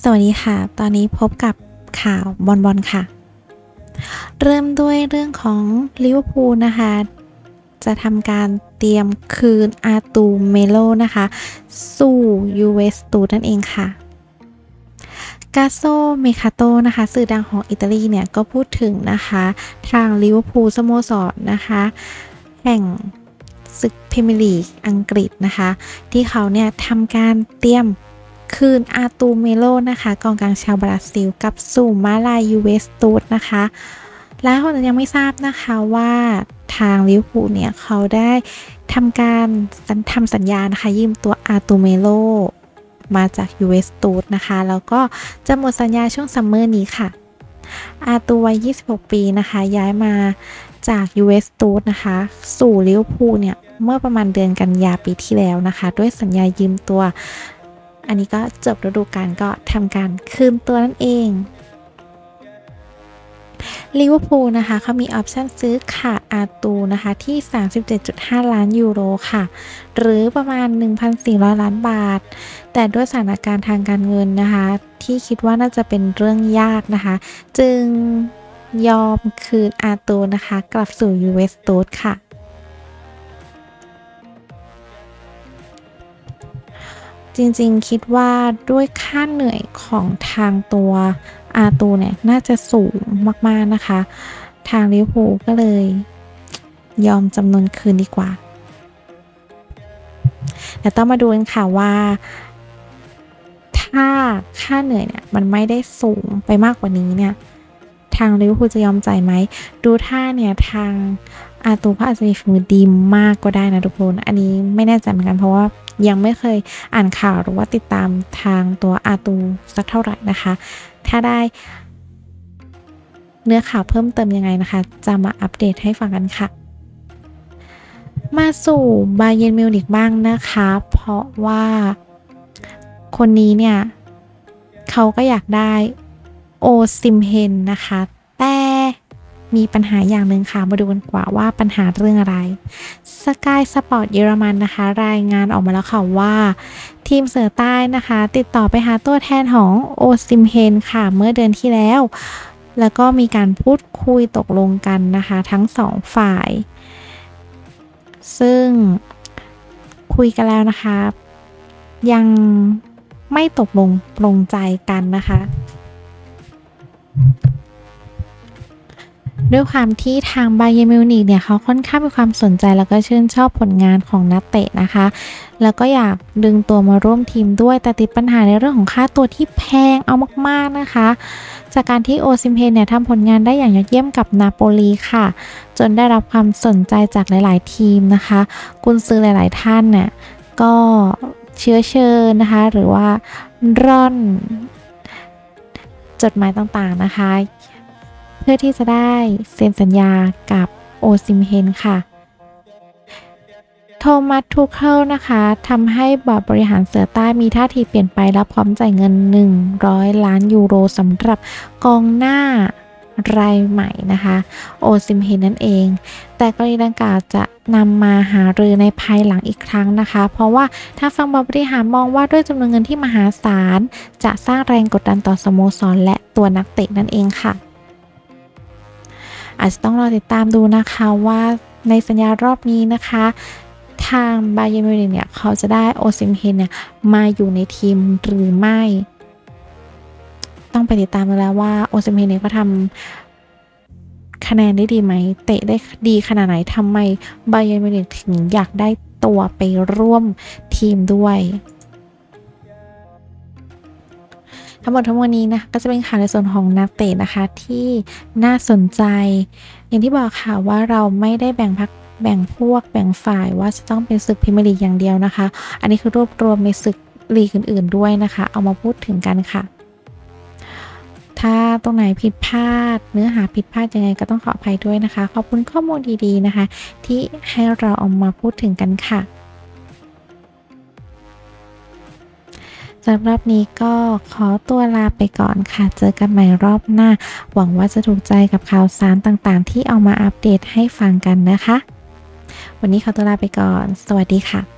สวัสดีค่ะ ตอนนี้พบกับข่าวบอลบอลค่ะ เริ่มด้วยเรื่องของลิเวอร์พูลนะคะ จะทำการเตรียมคืนอาตูเมโลนะคะ สู่ยูเวสตูนั่นเองค่ะกาโซเมคาโตนะคะ สื่อดังของอิตาลีเนี่ย ก็พูดถึงนะคะ ทางลิเวอร์พูลสโมสรนะคะ แห่งศึกพรีเมียร์ลีกอังกฤษนะคะ ที่เขาเนี่ยทำการเตรียม คืนอาตูเมโลนะคะกองกลางชาวบราซิล กับสู่มาลายยูเวสตูดนะคะและคนยังไม่ทราบนะคะว่าทางลิเวอร์พูลเนี่ยเขาได้ทำการทำสัญญานะคะยืมตัวอาตูเมโลมาจากยูเวสตูดนะคะ แล้วก็จะหมดสัญญาช่วงซัมเมอร์นี้ค่ะ อาตูวัย 26 ปีนะคะ ย้ายมาจากยูเวสตูดนะคะ สู่ลิเวอร์พูลเนี่ย เมื่อประมาณเดือนกันยาปีที่แล้วนะคะ ด้วยสัญญายืมตัว อันนี้ก็จบฤดูกาลก็ทำการคืนตัวนั่นเองลิเวอร์พูลนะคะเขามีออปชั่นซื้อขาดอาตูนะคะที่ 37.5 ล้านยูโรค่ะ หรือประมาณ 1,400 ล้านบาท แต่ด้วยสถานการณ์ทางการเงินนะคะ ที่คิดว่าน่าจะเป็นเรื่องยากนะคะ จึงยอมคืนอาตูนะคะ กลับสู่ยูเวสตูดค่ะ จริงๆ คิดว่าด้วยค่าเหนื่อยของทางตัวอาตูเนี่ย น่าจะสูงมากๆนะคะ ทางลิเวอร์พูลก็เลย ยอมจำนวนคืนดีกว่าแต่ต้องมาดูกันค่ะว่า ถ้าค่าเหนื่อยเนี่ย มันไม่ได้สูงไปมากกว่านี้เนี่ย ทางลิเวอร์พูลจะยอมใจไหม ดูท่าเนี่ย ทาง อาตูก็อาจจะมีฝีมือดีมากก็ได้นะทุกคน อันนี้ไม่แน่ใจเหมือนกันเพราะว่ายังไม่เคยอ่านข่าวหรือว่าติดตามทางตัวอาตูสักเท่าไหร่นะคะ ถ้าได้เนื้อข่าวเพิ่มเติมยังไงนะคะ จะมาอัปเดตให้ฟังกันค่ะ มาสู่บาเยนมิวนิกบ้างนะคะ เพราะว่าคนนี้เนี่ย เขาก็อยากได้โอซิมเฮนนะคะ แต่ มีปัญหาอย่างหนึ่งค่ะ มาดูกันกว่าว่าปัญหาเรื่องอะไรสกายสปอร์ตเยอรมันนะคะ รายงานออกมาแล้วค่ะว่า ทีมเสือใต้นะคะ ติดต่อไปหาตัวแทนของโอซิมเฮนค่ะ เมื่อเดือนที่แล้ว แล้วก็มีการพูดคุยตกลงกันนะคะ ทั้งสองฝ่าย ซึ่งคุยกันแล้วนะคะ ยังไม่ตกลงปรงใจกันนะคะ ด้วยความที่ทางไบเยมิวนิกเนี่ยเขาค่อนข้างมีความสนใจแล้วก็ชื่นชอบผลงานของนักเตะนะคะ แล้วก็อยากดึงตัวมาร่วมทีมด้วยแต่ติดปัญหาในเรื่องของค่าตัวที่แพงเอามากๆนะคะ จากการที่โอซิมเพนเนี่ยทำผลงานได้อย่างยอดเยี่ยมกับนาโปลีค่ะ จนได้รับความสนใจจากหลาย ๆ ทีมนะคะกุนซือหลาย ๆ ท่านเนี่ยก็เชื้อเชิญนะคะ หรือว่าร่อนจดหมายต่างๆนะคะ พื่อที่จะได้เซ็นสัญญากับโอซิมเฮนค่ะ โทมัสทูเคิลนะคะทำให้บอร์ดบริหารเสือใต้มีท่าทีเปลี่ยนไปและพร้อมจ่ายเงิน 100 ล้านยูโรสำหรับกองหน้ารายใหม่นะคะ โอซิมเฮนนั่นเอง แต่กรณีดังกล่าวจะนำมาหารือในภายหลังอีกครั้งนะคะ เพราะว่าถ้าฟังบริหารมองว่าด้วยจำนวนเงินที่มหาศาล จะสร้างแรงกดดันต่อสโมสรและตัวนักเตะนั่นเองค่ะ อาจจะต้องรอติดตามดูนะคะว่าในสัญญารอบนี้นะคะ ทางบาเยมินเนี่ยเขาจะได้โอซิมเฮนเนี่ยมาอยู่ในทีมหรือไม่ ต้องไปติดตามแล้วว่าโอซิมเฮนเนี่ยก็ทำคะแนนได้ดีไหม เตะได้ดีขนาดไหนทำไมบาเยมินถึงอยากได้ตัวไปร่วมทีมด้วย ทั้งหมดทั้งมวลนี้นะก็จะเป็นข่าวในส่วนของนักเตะนะคะที่น่าสนใจ อย่างที่บอกค่ะว่าเราไม่ได้แบ่งพักแบ่งพวกแบ่งฝ่ายว่าจะต้องเป็นศึกพิมลีอย่างเดียวนะคะ อันนี้คือรวบรวมในศึกลีกอื่น ๆ ด้วยนะคะ เอามาพูดถึงกันค่ะ ถ้าตรงไหนผิดพลาด เนื้อหาผิดพลาดยังไงก็ต้องขออภัยด้วยนะคะ ขอบคุณข้อมูลดีๆนะคะ ที่ให้เราเอามาพูดถึงกันค่ะ สำหรับนี้ก็ขอตัวลาไปก่อนค่ะ เจอกันใหม่รอบหน้า หวังว่าจะถูกใจกับข่าวสารต่างๆ ที่เอามาอัปเดตให้ฟังกันนะคะ วันนี้ขอตัวลาไปก่อน สวัสดีค่ะ